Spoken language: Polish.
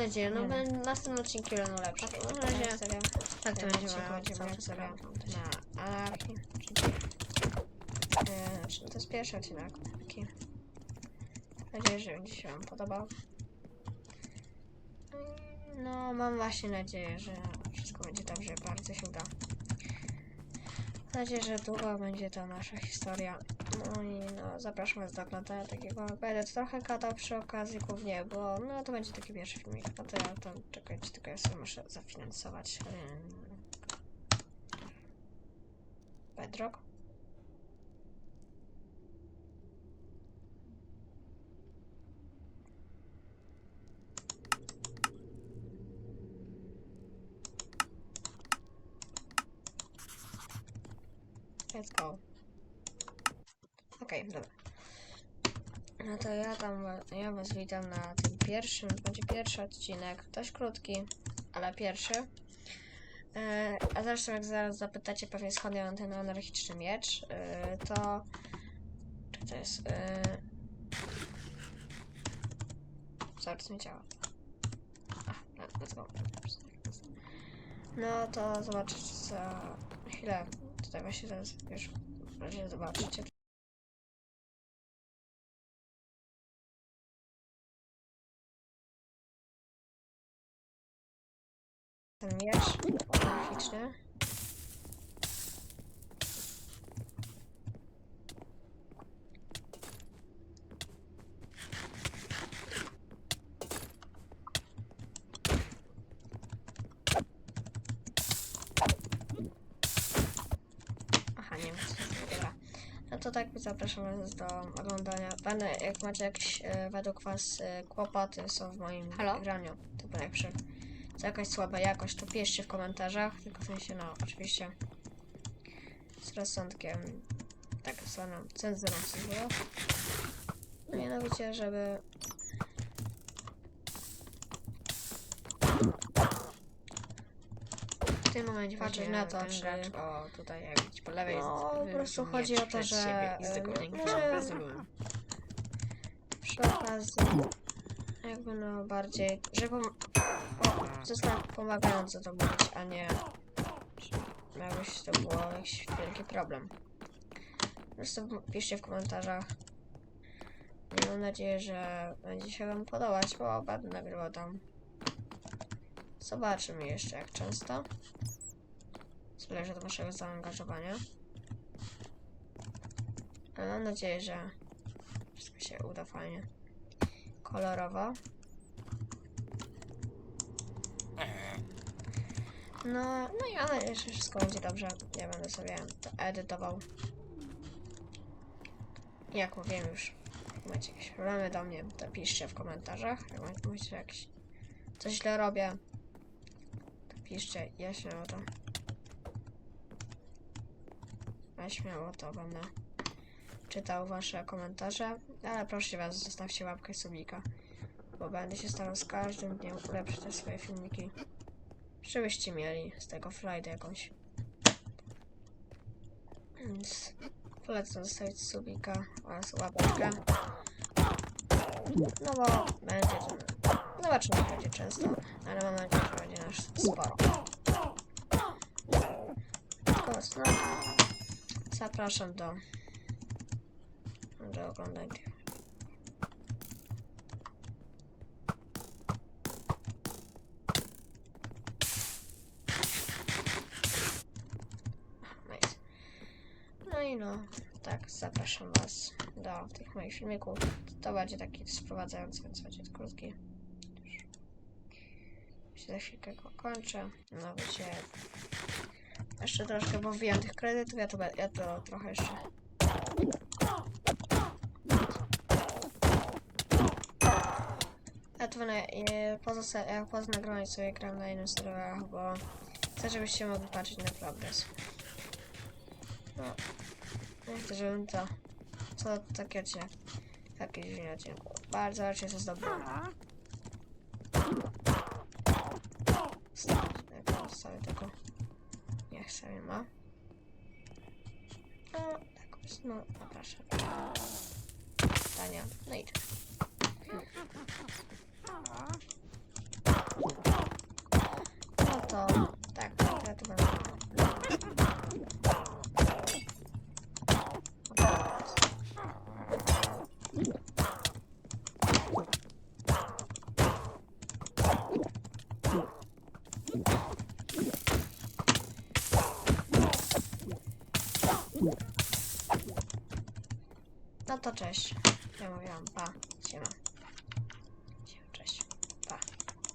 Mam nadzieję, no będą następne odcinki będą lepsze. Tak, Na razie, tak to będzie gram. na anarchii. E, Znaczy, to jest pierwszy odcinek taki. Mam nadzieję, że będzie się wam podobał. No, mam właśnie nadzieję, że wszystko będzie dobrze, bardzo się uda. Mam nadzieję, że długo będzie to nasza historia. No i no, zapraszam was do oglądania takiego. Będę trochę gadał przy okazji głównie, bo no to będzie taki pierwszy filmik. A to ja tam czekajcie, tylko ja sobie muszę zafinansować. Bedrock. Let's go. Okej, dobra. No to ja tam, ja was witam na tym pierwszym, będzie pierwszy odcinek, dość krótki, ale pierwszy. E, a zresztą jak zaraz zapytacie pewnie skąd ja mam ten anarchiczny miecz, e, to... Czy to jest... Cały czas nie działa. A, no, let's go. No to zobaczycie za chwilę. Tutaj właśnie teraz już zobaczycie. Ten miecz graficzny. To. No to tak, zapraszam Was do oglądania. Będę, jak macie jakieś e, według Was e, kłopoty są w moim Halo? graniu, typu jak co jakaś słaba jakość, to piszcie w komentarzach, tylko w sensie, no, oczywiście. Z rozsądkiem, tak zwaną cenzurą. No mianowicie, żeby w tym momencie patrzeć na to, czy... O, tutaj jak widzicie po lewej No, po prostu chodzi o to, że, siebie I z tego nie jakby no bardziej, że pom o, zostałem pomagający to mówić, a nie jakbyś to było jakiś wielki problem. Po prostu piszcie w komentarzach. I mam nadzieję, że będzie się wam podobać, bo będę nagrywał tam. Zobaczymy jeszcze jak często. Zależy od waszego zaangażowania. Ale mam nadzieję, że wszystko się uda fajnie. Kolorowo. No, no i ale jeszcze wszystko będzie dobrze. Ja będę sobie to edytował. Jak mówiłem już, jak macie jakieś problemy do mnie, to piszcie w komentarzach. Jak mówicie, że jakieś coś źle robię, to piszcie. Ja śmiało to. Ja śmiało to będę czytał wasze komentarze, ale proszę was, zostawcie łapkę i subika, bo będę się starał z każdym dniem ulepszyć te swoje filmiki, żebyście mieli z tego frajdę jakąś. Więc polecam zostawić subika oraz łapeczkę. No bo będzie to, zobaczymy jak będzie często, ale mam nadzieję, że będzie nas sporo. Tylko no, zapraszam do oglądania. Nice. No i no, tak, zapraszam Was do tych moich filmików. To będzie taki sprowadzający, więc będzie krótki. Już się za chwilkę go kończę. No wiecie, jeszcze troszkę, bo wbijam tych kredytów, ja to, ja to trochę jeszcze To na, e, poza, ja poza nagrywaniem sobie gram na innych serwerach, bo chcę, żebyście mogli patrzeć na progres. No, nie chcę, żebym to, co taki odcinek, taki dziwny odcinek. Bardzo raczej. Stawić, jak sobie tego, niech sobie ma. No, tak, no, zapraszam. Tania, no i tyle. to tak, ja to będę. No to cześć. Ja mówiłam, pa, siema.